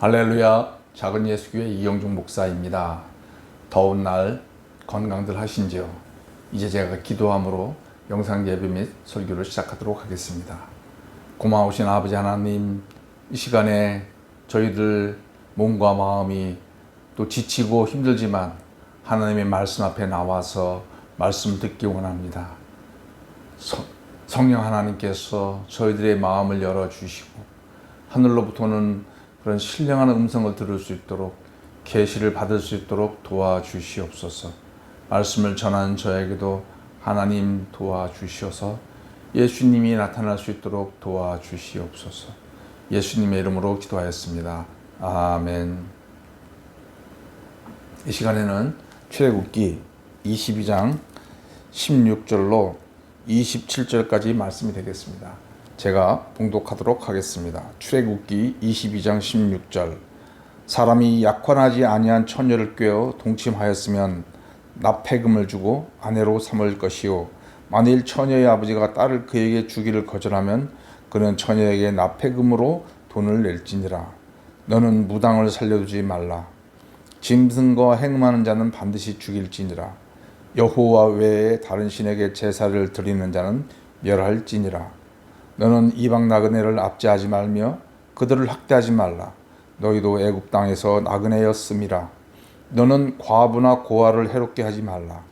할렐루야 작은 예수교회 이영중 목사입니다. 더운 날 건강들 하신지요? 이제 제가 기도함으로 영상 예배 및 설교를 시작하도록 하겠습니다. 고마우신 아버지 하나님 이 시간에 저희들 몸과 마음이 또 지치고 힘들지만 하나님의 말씀 앞에 나와서 말씀 듣기 원합니다. 서- 성령 하나님께서 저희들의 마음을 열어 주시고 하늘로부터는 그런 신령한 음성을 들을 수 있도록 계시를 받을 수 있도록 도와주시옵소서. 말씀을 전하는 저에게도 하나님 도와주시어서 예수님이 나타날 수 있도록 도와주시옵소서. 예수님의 이름으로 기도하였습니다. 아멘. 이 시간에는 출애굽기 22장 16절로 27절까지 말씀이 되겠습니다. 제가 봉독하도록 하겠습니다. 출애굽기 22장 16절. 사람이 약혼하지 아니한 처녀를 꿰어 동침하였으면 납폐금을 주고 아내로 삼을 것이요. 만일 처녀의 아버지가 딸을 그에게 주기를 거절하면 그는 처녀에게 납폐금으로 돈을 낼지니라. 너는 무당을 살려두지 말라. 짐승과 행음하는 자는 반드시 죽일지니라. 여호와 외에 다른 신에게 제사를 드리는 자는 멸할지니라 너는 이방 나그네를 압제하지 말며 그들을 학대하지 말라. 너희도 애굽 땅에서 나그네였음이라 너는 과부나 고아를 해롭게 하지 말라.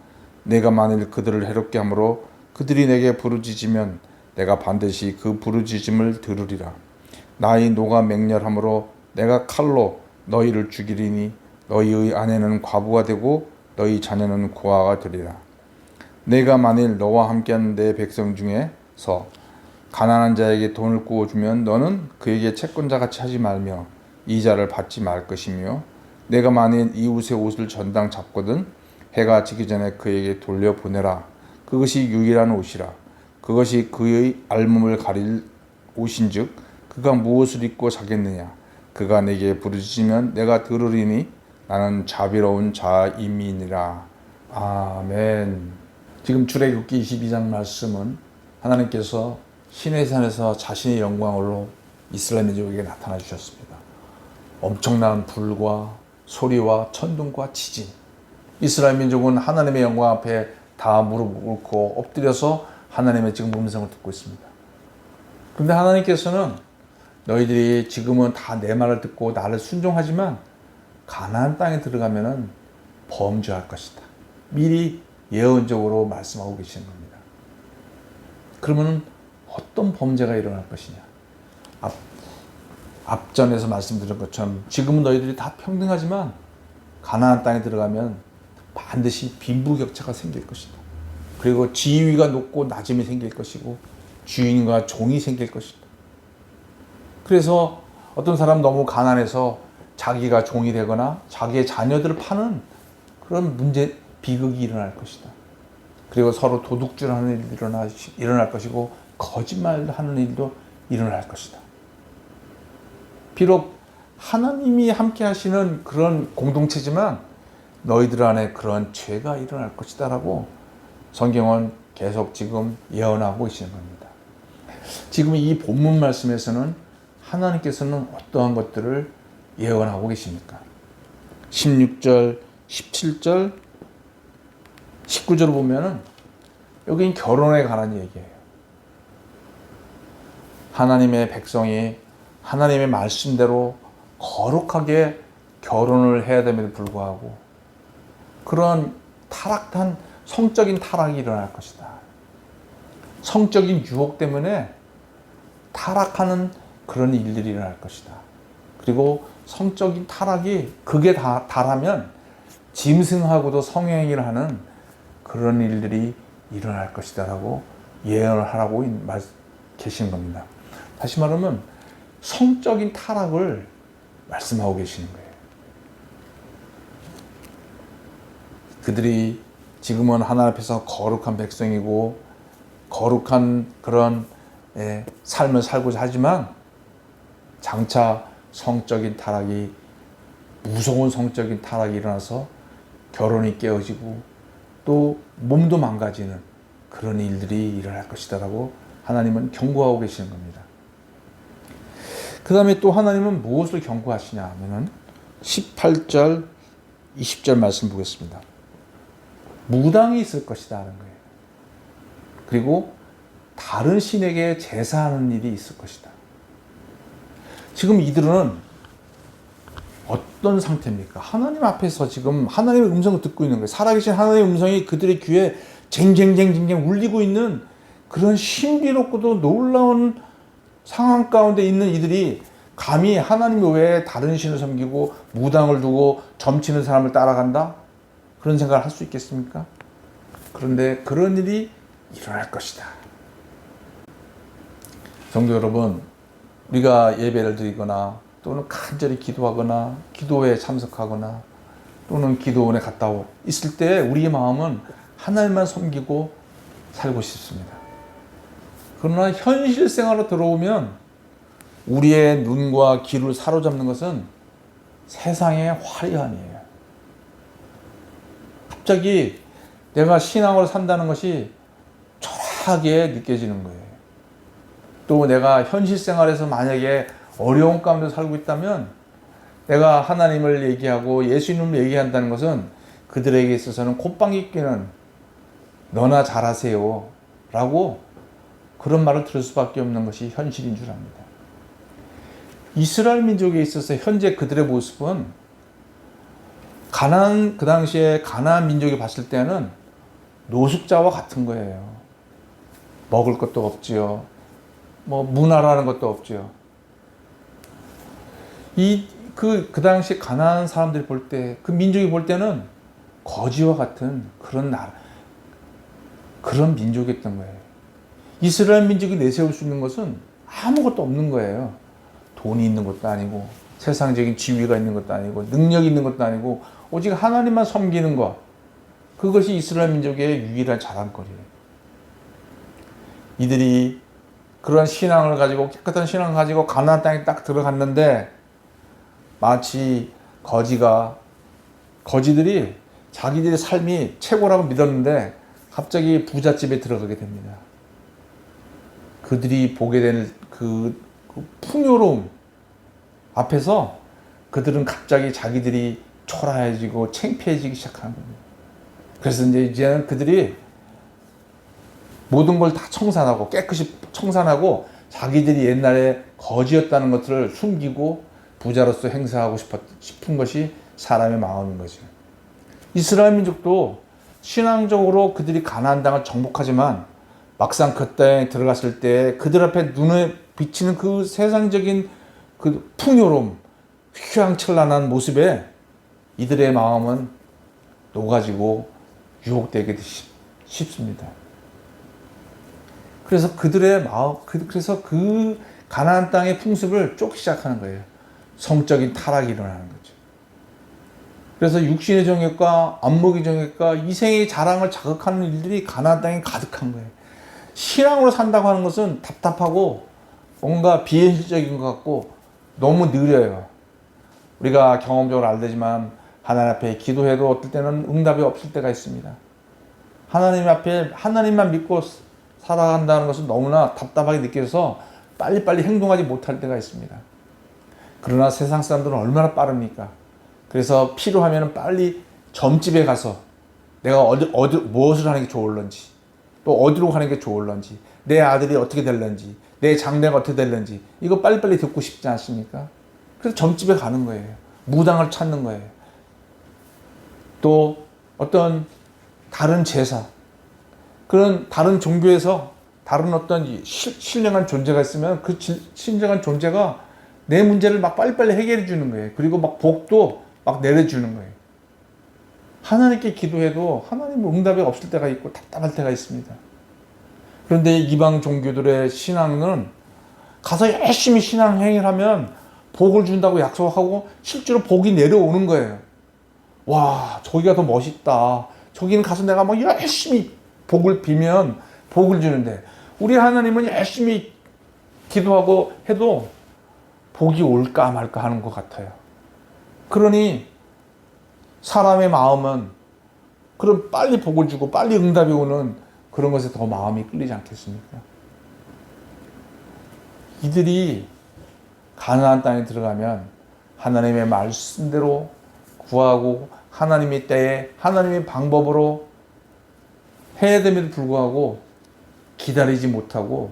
내가 만일 그들을 해롭게 함으로 그들이 내게 부르짖으면 내가 반드시 그 부르짖음을 들으리라. 나의 노가 맹렬함으로 내가 칼로 너희를 죽이리니 너희의 아내는 과부가 되고 너희 자녀는 고아가 되리라. 내가 만일 너와 함께하는 내 백성 중에서 가난한 자에게 돈을 구워주면 너는 그에게 채권자 같이 하지 말며 이자를 받지 말 것이며 내가 만일 이웃의 옷을 전당 잡거든 해가 지기 전에 그에게 돌려 보내라. 그것이 유일한 옷이라. 그것이 그의 알몸을 가릴 옷인즉 그가 무엇을 입고 자겠느냐? 그가 내게 부르짖으면 내가 들으리니 나는 자비로운 자임이니라. 아멘. 지금 출애굽기 22장 말씀은 하나님께서 시내산에서 자신의 영광으로 이스라엘 민족에게 나타나 주셨습니다. 엄청난 불과 소리와 천둥과 지진. 이스라엘 민족은 하나님의 영광 앞에 다 무릎 꿇고 엎드려서 하나님의 지금 음성을 듣고 있습니다. 근데 하나님께서는 너희들이 지금은 다 내 말을 듣고 나를 순종하지만 가나안 땅에 들어가면은 범죄할 것이다. 미리 예언적으로 말씀하고 계시는 겁니다. 그러면은 어떤 범죄가 일어날 것이냐? 앞, 앞전에서 말씀드린 것처럼 지금은 너희들이 다 평등하지만 가나안 땅에 들어가면 반드시 빈부격차가 생길 것이다. 그리고 지위가 높고 낮음이 생길 것이고 주인과 종이 생길 것이다. 그래서 어떤 사람 너무 가난해서 자기가 종이 되거나 자기의 자녀들을 파는 그런 문제 비극이 일어날 것이다. 그리고 서로 도둑질하는 일이 일어날 것이고 거짓말하는 일도 일어날 것이다. 비록 하나님이 함께 하시는 그런 공동체지만 너희들 안에 그런 죄가 일어날 것이다 라고 성경은 계속 지금 예언하고 계시는 겁니다. 지금 이 본문 말씀에서는 하나님께서는 어떠한 것들을 예언하고 계십니까? 16절, 17절, 19절을 보면은 여긴 결혼에 관한 얘기예요. 하나님의 백성이 하나님의 말씀대로 거룩하게 결혼을 해야 됨에도 불구하고 그런 타락한 성적인 타락이 일어날 것이다. 성적인 유혹 때문에 타락하는 그런 일들이 일어날 것이다. 그리고 성적인 타락이 극에 다, 달하면 짐승하고도 성행위를 하는 그런 일들이 일어날 것이다 라고 예언을 하라고 말, 계신 겁니다. 다시 말하면 성적인 타락을 말씀하고 계시는 거예요. 그들이 지금은 하나님 앞에서 거룩한 백성이고 거룩한 그런 예, 삶을 살고자 하지만 장차 성적인 타락이 무서운 성적인 타락이 일어나서 결혼이 깨어지고 또 몸도 망가지는 그런 일들이 일어날 것이다라고 하나님은 경고하고 계시는 겁니다. 그 다음에 또 하나님은 무엇을 경고하시냐 하면은 18절, 20절 말씀 보겠습니다. 무당이 있을 것이다 하는 거예요. 그리고 다른 신에게 제사하는 일이 있을 것이다. 지금 이들은 어떤 상태입니까? 하나님 앞에서 지금 하나님의 음성을 듣고 있는 거예요. 살아계신 하나님의 음성이 그들의 귀에 쟁쟁쟁쟁쟁 울리고 있는 그런 신비롭고도 놀라운 상황 가운데 있는 이들이 감히 하나님 외에 다른 신을 섬기고 무당을 두고 점치는 사람을 따라간다? 그런 생각을 할 수 있겠습니까? 그런데 그런 일이 일어날 것이다. 성도 여러분, 우리가 예배를 드리거나 또는 간절히 기도하거나 기도회에 참석하거나 또는 기도원에 갔다 오 있을 때 우리의 마음은 하나님만 섬기고 살고 싶습니다. 그러나 현실 생활로 들어오면 우리의 눈과 귀를 사로잡는 것은 세상의 화려함이에요. 갑자기 내가 신앙으로 산다는 것이 초라하게 느껴지는 거예요. 또 내가 현실 생활에서 만약에 어려운 가운데 살고 있다면 내가 하나님을 얘기하고 예수님을 얘기한다는 것은 그들에게 있어서는 콧방귀 뀌는 너나 잘하세요 라고 그런 말을 들을 수밖에 없는 것이 현실인 줄 압니다. 이스라엘 민족에 있어서 현재 그들의 모습은 가난 그 당시에 가나안 민족이 봤을 때는 노숙자와 같은 거예요. 먹을 것도 없지요. 뭐 문화라는 것도 없지요. 이그그 그 당시 가나안 사람들이 볼 때 그 민족이 볼 때는 거지와 같은 그런 나라 그런 민족이었던 거예요. 이스라엘 민족이 내세울 수 있는 것은 아무것도 없는 거예요. 돈이 있는 것도 아니고 세상적인 지위가 있는 것도 아니고 능력이 있는 것도 아니고 오직 하나님만 섬기는 것 그것이 이스라엘 민족의 유일한 자랑거리예요. 이들이 그런 신앙을 가지고 깨끗한 신앙을 가지고 가나안 땅에 딱 들어갔는데 마치 거지가 거지들이 자기들의 삶이 최고라고 믿었는데 갑자기 부잣집에 들어가게 됩니다. 그들이 보게 되는 그, 그 풍요로움 앞에서 그들은 갑자기 자기들이 초라해지고 창피해지기 시작하는 겁니다. 그래서 이제 이제는 그들이 모든 걸 다 청산하고 깨끗이 청산하고 자기들이 옛날에 거지였다는 것들을 숨기고 부자로서 행사하고 싶었, 싶은 것이 사람의 마음인 거죠. 이스라엘 민족도 신앙적으로 그들이 가나안 땅을 정복하지만 막상 그 땅에 들어갔을 때 그들 앞에 눈에 비치는 그 세상적인 그 풍요로움, 휘황찬란한 모습에 이들의 마음은 녹아지고 유혹되게 쉽습니다. 그래서 그들의 마음, 그, 그래서 그 가나안 땅의 풍습을 쫓기 시작하는 거예요. 성적인 타락이 일어나는 거죠. 그래서 육신의 정욕과 안목의 정욕과 이생의 자랑을 자극하는 일들이 가나안 땅에 가득한 거예요. 신앙으로 산다고 하는 것은 답답하고 뭔가 비현실적인 것 같고 너무 느려요. 우리가 경험적으로 알되지만 하나님 앞에 기도해도 어떨 때는 응답이 없을 때가 있습니다. 하나님 앞에 하나님만 믿고 살아간다는 것은 너무나 답답하게 느껴져서 빨리빨리 행동하지 못할 때가 있습니다. 그러나 세상 사람들은 얼마나 빠릅니까? 그래서 필요하면 빨리 점집에 가서 내가 어디, 어디, 무엇을 하는 게 좋을런지, 또 어디로 가는 게 좋을런지, 내 아들이 어떻게 될런지, 내 장래가 어떻게 될런지, 이거 빨리빨리 듣고 싶지 않습니까? 그래서 점집에 가는 거예요. 무당을 찾는 거예요. 또 어떤 다른 제사, 그런 다른 종교에서 다른 어떤 신령한 존재가 있으면 그 신령한 존재가 내 문제를 막 빨리빨리 해결해 주는 거예요. 그리고 막 복도 막 내려주는 거예요. 하나님께 기도해도 하나님 응답이 없을 때가 있고 답답할 때가 있습니다. 그런데 이방 종교들의 신앙은 가서 열심히 신앙 행위를 하면 복을 준다고 약속하고 실제로 복이 내려오는 거예요. 와, 저기가 더 멋있다. 저기는 가서 내가 막 열심히 복을 비면 복을 주는데 우리 하나님은 열심히 기도하고 해도 복이 올까 말까 하는 것 같아요. 그러니 사람의 마음은 그럼 빨리 복을 주고 빨리 응답이 오는 그런 것에 더 마음이 끌리지 않겠습니까? 이들이 가나안 땅에 들어가면 하나님의 말씀대로 구하고 하나님의 때에 하나님의 방법으로 해야 됨에도 불구하고 기다리지 못하고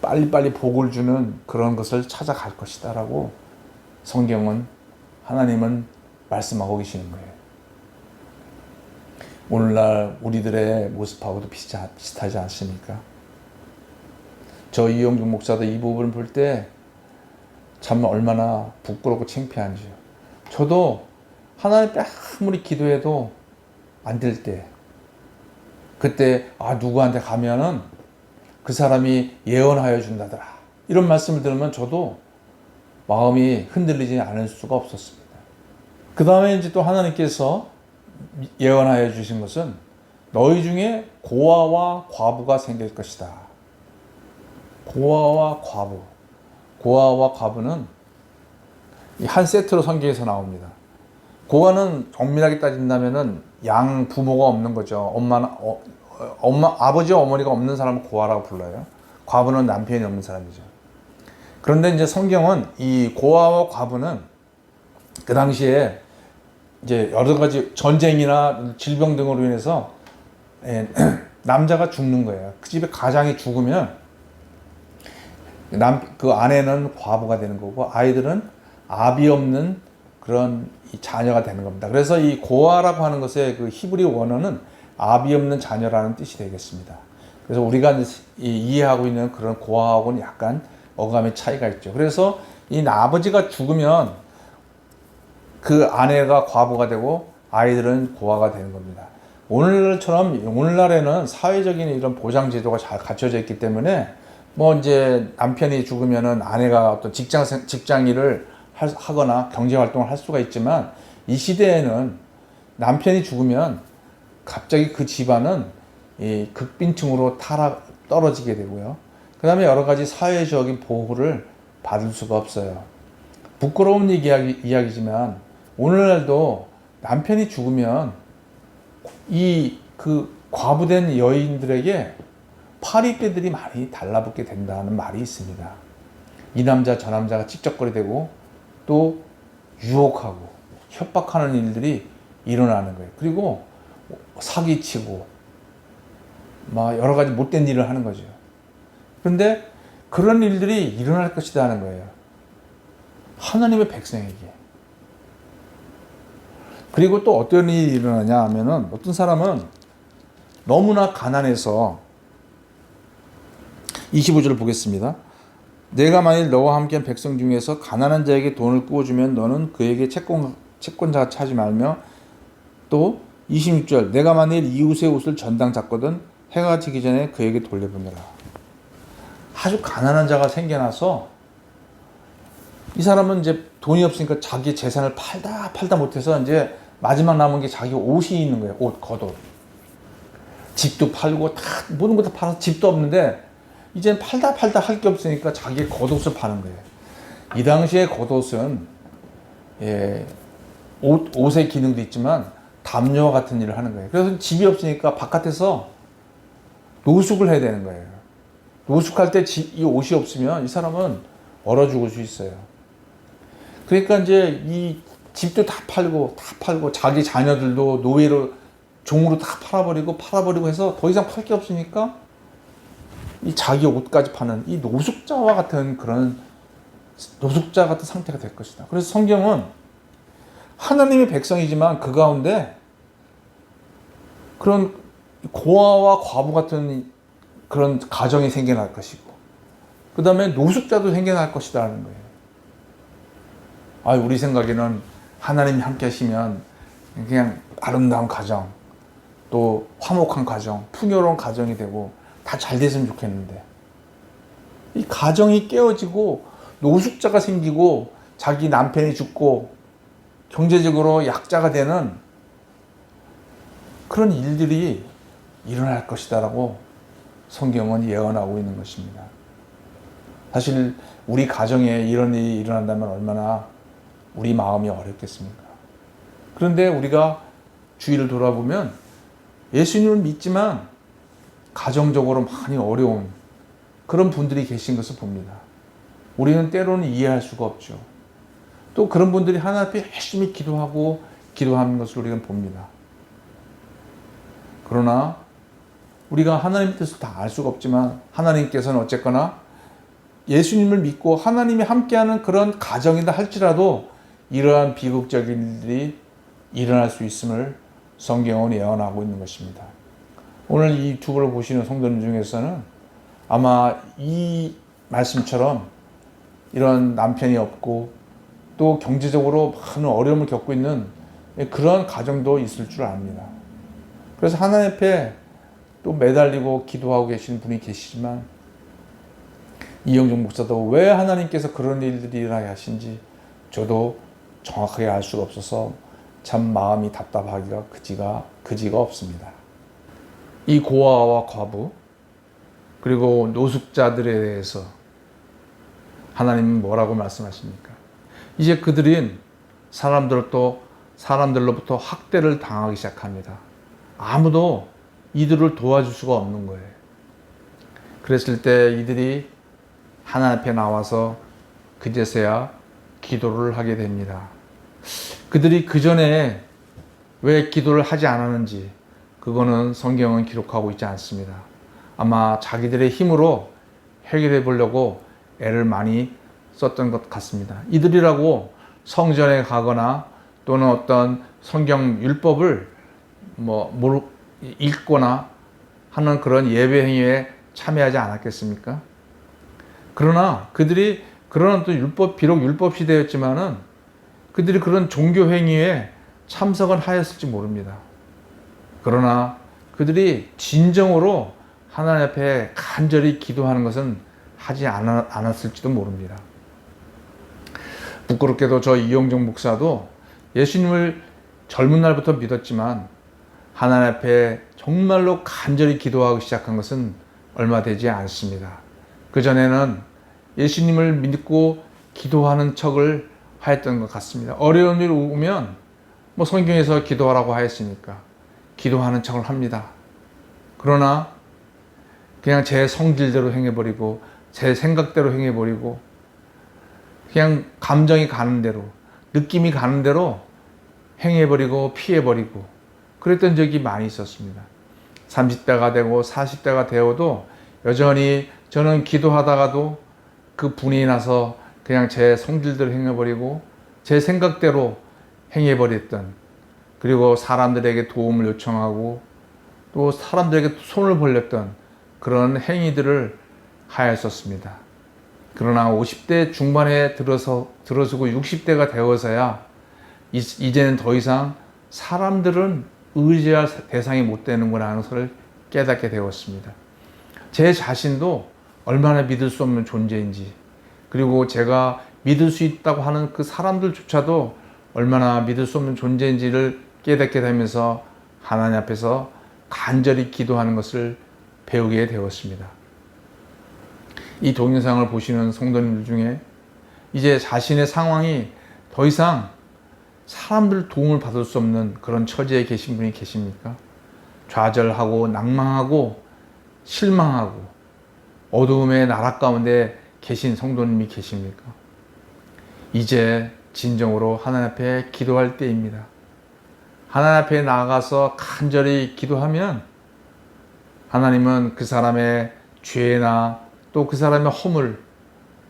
빨리빨리 복을 주는 그런 것을 찾아갈 것이다라고 성경은 하나님은 말씀하고 계시는 거예요. 오늘날 우리들의 모습하고도 비슷하- 비슷하지 않습니까? 저 이용준 목사도 이 부분을 볼 때 참 얼마나 부끄럽고 창피한지요. 저도 하나님 앞에 아무리 기도해도 안 될 때, 그때 아 누구한테 가면은 그 사람이 예언하여 준다더라. 이런 말씀을 들으면 저도 마음이 흔들리지 않을 수가 없었습니다. 그 다음에 이제 또 하나님께서 예언하여 주신 것은 너희 중에 고아와 과부가 생길 것이다. 고아와 과부. 고아와 과부는 이한 세트로 성경에서 나옵니다. 고아는 엄밀하게 따진다면은 양 부모가 없는 거죠. 엄마나 어, 어, 엄마 아버지와 어머니가 없는 사람을 고아라고 불러요. 과부는 남편이 없는 사람이죠. 그런데 이제 성경은 이 고아와 과부는 그 당시에 이제 여러 가지 전쟁이나 질병 등으로 인해서 예, 남자가 죽는 거예요. 그 집에 가장이 죽으면 남 그 아내는 과부가 되는 거고 아이들은 아비 없는 그런 이 자녀가 되는 겁니다. 그래서 이 고아라고 하는 것의 그 히브리 원어는 아비 없는 자녀라는 뜻이 되겠습니다. 그래서 우리가 이해하고 있는 그런 고아하고는 약간 어감의 차이가 있죠. 그래서 이 아버지가 죽으면 그 아내가 과부가 되고 아이들은 고아가 되는 겁니다. 오늘처럼 오늘날에는 사회적인 이런 보장 제도가 잘 갖춰져 있기 때문에 뭐 이제 남편이 죽으면은 아내가 어떤 직장 생- 직장 일을 할- 하거나 경제 활동을 할 수가 있지만 이 시대에는 남편이 죽으면 갑자기 그 집안은 이 극빈층으로 타락 떨어지게 되고요. 그다음에 여러 가지 사회적인 보호를 받을 수가 없어요. 부끄러운 얘기, 이야기지만 오늘날도 남편이 죽으면 이 그 과부된 여인들에게 파리떼들이 많이 달라붙게 된다는 말이 있습니다. 이 남자 저 남자가 찝쩍거리되고 또 유혹하고 협박하는 일들이 일어나는 거예요. 그리고 사기치고 막 여러 가지 못된 일을 하는 거죠. 그런데 그런 일들이 일어날 것이다 하는 거예요. 하나님의 백성에게. 그리고 또 어떤 일이 일어나냐 하면은 어떤 사람은 너무나 가난해서 25절을 보겠습니다. 내가 만일 너와 함께한 백성 중에서 가난한 자에게 돈을 꾸어주면 너는 그에게 채권, 채권자가 차지 말며 또 26절 내가 만일 이웃의 옷을 전당 잡거든 해가 지기 전에 그에게 돌려보내라. 아주 가난한 자가 생겨나서 이 사람은 이제 돈이 없으니까 자기 재산을 팔다 팔다 못해서 이제 마지막 남은 게 자기 옷이 있는 거예요. 옷, 겉옷. 집도 팔고 다 모든 거 다 팔아서 집도 없는데 이제 팔다 팔다 할 게 없으니까 자기 겉옷을 파는 거예요. 이 당시에 겉옷은 예, 옷, 옷의 기능도 있지만 담요와 같은 일을 하는 거예요. 그래서 집이 없으니까 바깥에서 노숙을 해야 되는 거예요. 노숙할 때 이 옷이 없으면 이 사람은 얼어 죽을 수 있어요. 그러니까 이제 이 집도 다 팔고 다 팔고 자기 자녀들도 노예로 종으로 다 팔아버리고 팔아버리고 해서 더 이상 팔 게 없으니까 이 자기 옷까지 파는 이 노숙자와 같은 그런 노숙자 같은 상태가 될 것이다. 그래서 성경은 하나님의 백성이지만 그 가운데 그런 고아와 과부 같은 그런 가정이 생겨날 것이고 그 다음에 노숙자도 생겨날 것이다라는 거예요. 아, 우리 생각에는 하나님이 함께 하시면 그냥 아름다운 가정, 또 화목한 가정, 풍요로운 가정이 되고 다 잘 됐으면 좋겠는데 이 가정이 깨어지고 노숙자가 생기고 자기 남편이 죽고 경제적으로 약자가 되는 그런 일들이 일어날 것이다라고 성경은 예언하고 있는 것입니다. 사실 우리 가정에 이런 일이 일어난다면 얼마나 우리 마음이 어렵겠습니까? 그런데 우리가 주위를 돌아보면 예수님을 믿지만 가정적으로 많이 어려운 그런 분들이 계신 것을 봅니다. 우리는 때로는 이해할 수가 없죠. 또 그런 분들이 하나님 앞에 열심히 기도하고 기도하는 것을 우리가 봅니다. 그러나 우리가 하나님 뜻을 다 알 수가 없지만 하나님께서는 어쨌거나 예수님을 믿고 하나님이 함께하는 그런 가정이다 할지라도 이러한 비극적인 일들이 일어날 수 있음을 성경은 예언하고 있는 것입니다. 오늘 이 두부를 보시는 성도님 중에서는 아마 이 말씀처럼 이런 남편이 없고 또 경제적으로 많은 어려움을 겪고 있는 그런 가정도 있을 줄 압니다. 그래서 하나님 앞에 또 매달리고 기도하고 계신 분이 계시지만 이영종 목사도 왜 하나님께서 그런 일들이 일어나게 하신지 저도 정확하게 알 수가 없어서 참 마음이 답답하기가 그지가 그지가 없습니다. 이 고아와 과부 그리고 노숙자들에 대해서 하나님은 뭐라고 말씀하십니까? 이제 그들은 사람들 또 사람들로부터 학대를 당하기 시작합니다. 아무도 이들을 도와줄 수가 없는 거예요. 그랬을 때 이들이 하나님 앞에 나와서 그제서야 기도를 하게 됩니다. 그들이 그 전에 왜 기도를 하지 않았는지 그거는 성경은 기록하고 있지 않습니다. 아마 자기들의 힘으로 해결해 보려고 애를 많이 썼던 것 같습니다. 이들이라고 성전에 가거나 또는 어떤 성경 율법을 뭐 읽거나 하는 그런 예배 행위에 참여하지 않았겠습니까? 그러나 그들이 그런 어떤 율법 비록 율법 시대였지만은 그들이 그런 종교 행위에 참석을 하였을지 모릅니다. 그러나 그들이 진정으로 하나님 앞에 간절히 기도하는 것은 하지 않았을지도 모릅니다. 부끄럽게도 저 이용정 목사도 예수님을 젊은 날부터 믿었지만 하나님 앞에 정말로 간절히 기도하기 시작한 것은 얼마 되지 않습니다. 그전에는 예수님을 믿고 기도하는 척을 하였던 것 같습니다. 어려운 일 오면 뭐 성경에서 기도하라고 하였으니까 기도하는 척을 합니다. 그러나 그냥 제 성질대로 행해버리고 제 생각대로 행해버리고 그냥 감정이 가는 대로 느낌이 가는 대로 행해버리고 피해버리고 그랬던 적이 많이 있었습니다. 30대가 되고 40대가 되어도 여전히 저는 기도하다가도 그 분이 나서 그냥 제 성질대로 행해버리고 제 생각대로 행해버렸던 그리고 사람들에게 도움을 요청하고 또 사람들에게 손을 벌렸던 그런 행위들을 하였었습니다. 그러나 50대 중반에 들어서 들어서고 60대가 되어서야 이제는 더 이상 사람들은 의지할 대상이 못 되는구나 하는 것을 깨닫게 되었습니다. 제 자신도 얼마나 믿을 수 없는 존재인지, 그리고 제가 믿을 수 있다고 하는 그 사람들조차도 얼마나 믿을 수 없는 존재인지를 깨닫게 되면서 하나님 앞에서 간절히 기도하는 것을 배우게 되었습니다. 이 동영상을 보시는 성도님들 중에 이제 자신의 상황이 더 이상 사람들 도움을 받을 수 없는 그런 처지에 계신 분이 계십니까? 좌절하고 낭망하고 실망하고 어두움의 나락 가운데 계신 성도님이 계십니까? 이제 진정으로 하나님 앞에 기도할 때입니다. 하나님 앞에 나아가서 간절히 기도하면 하나님은 그 사람의 죄나 또 그 사람의 허물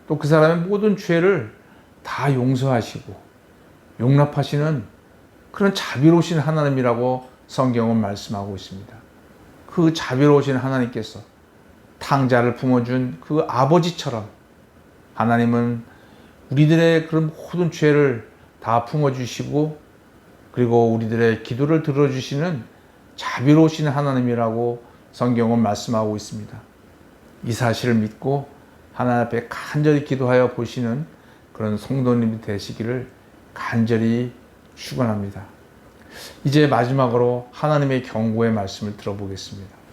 또 그 사람의 모든 죄를 다 용서하시고 용납하시는 그런 자비로우신 하나님이라고 성경은 말씀하고 있습니다. 그 자비로우신 하나님께서 탕자를 품어준 그 아버지처럼 하나님은 우리들의 그런 모든 죄를 다 품어주시고 그리고 우리들의 기도를 들어주시는 자비로우신 하나님이라고 성경은 말씀하고 있습니다. 이 사실을 믿고 하나님 앞에 간절히 기도하여 보시는 그런 성도님이 되시기를 간절히 축원합니다. 이제 마지막으로 하나님의 경고의 말씀을 들어보겠습니다.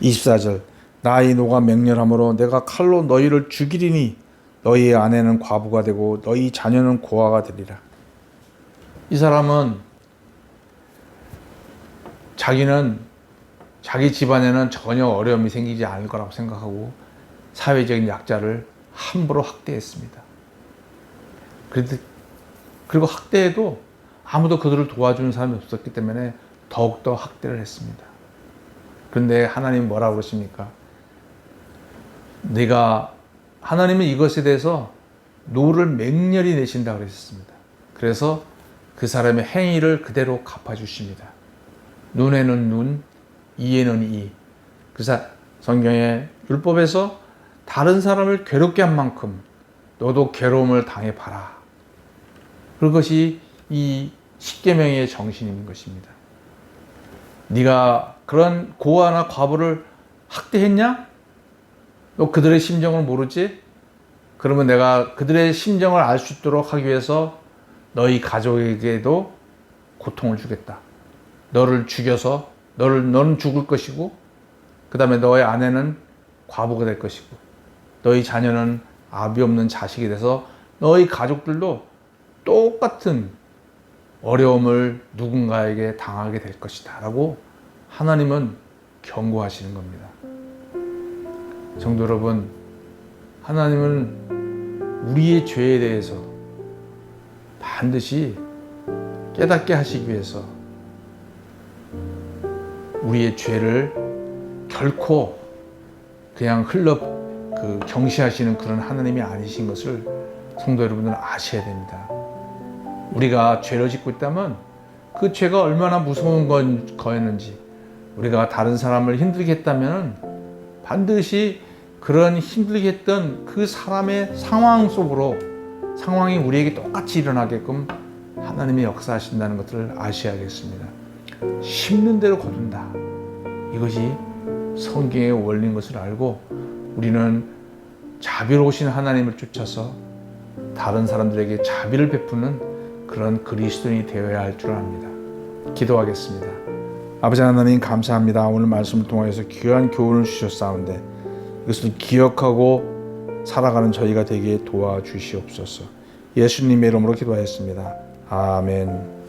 24절 나의 노가 맹렬함으로 내가 칼로 너희를 죽이리니 너희의 아내는 과부가 되고 너희 자녀는 고아가 되리라. 이 사람은 자기는 자기 집안에는 전혀 어려움이 생기지 않을 거라고 생각하고 사회적인 약자를 함부로 학대했습니다. 그래도 그리고 학대에도 아무도 그들을 도와주는 사람이 없었기 때문에 더욱더 학대를 했습니다. 그런데 하나님 뭐라고 그러십니까? 내가 하나님은 이것에 대해서 노를 맹렬히 내신다 그랬습니다. 그래서 그 사람의 행위를 그대로 갚아주십니다. 눈에는 눈, 이에는 이. 그 사, 성경의 율법에서 다른 사람을 괴롭게 한 만큼 너도 괴로움을 당해 봐라. 그것이 이 십계명의 정신인 것입니다. 네가 그런 고아나 과부를 학대했냐? 너 그들의 심정을 모르지? 그러면 내가 그들의 심정을 알 수 있도록 하기 위해서 너희 가족에게도 고통을 주겠다. 너를 죽여서 너를 너는 죽을 것이고 그다음에 너의 아내는 과부가 될 것이고 너희 자녀는 아비 없는 자식이 돼서 너희 가족들도 똑같은 어려움을 누군가에게 당하게 될 것이다라고 하나님은 경고하시는 겁니다. 성도 여러분, 하나님은 우리의 죄에 대해서 반드시 깨닫게 하시기 위해서 우리의 죄를 결코 그냥 흘러 그 경시하시는 그런 하나님이 아니신 것을 성도 여러분들은 아셔야 됩니다. 우리가 죄를 짓고 있다면 그 죄가 얼마나 무서운 건 거였는지 우리가 다른 사람을 힘들게 했다면 반드시 그런 힘들게 했던 그 사람의 상황 속으로 상황이 우리에게 똑같이 일어나게끔 하나님이 역사하신다는 것을 아셔야겠습니다. 심는 대로 거둔다. 이것이 성경의 원리인 것을 알고 우리는 자비로우신 하나님을 쫓아서 다른 사람들에게 자비를 베푸는 그런 그리스도인이 되어야 할 줄 압니다. 기도하겠습니다. 아버지 하나님 감사합니다. 오늘 말씀을 통해서 귀한 교훈을 주셨사온데 이것을 기억하고 살아가는 저희가 되게 도와주시옵소서. 예수님의 이름으로 기도하였습니다. 아멘.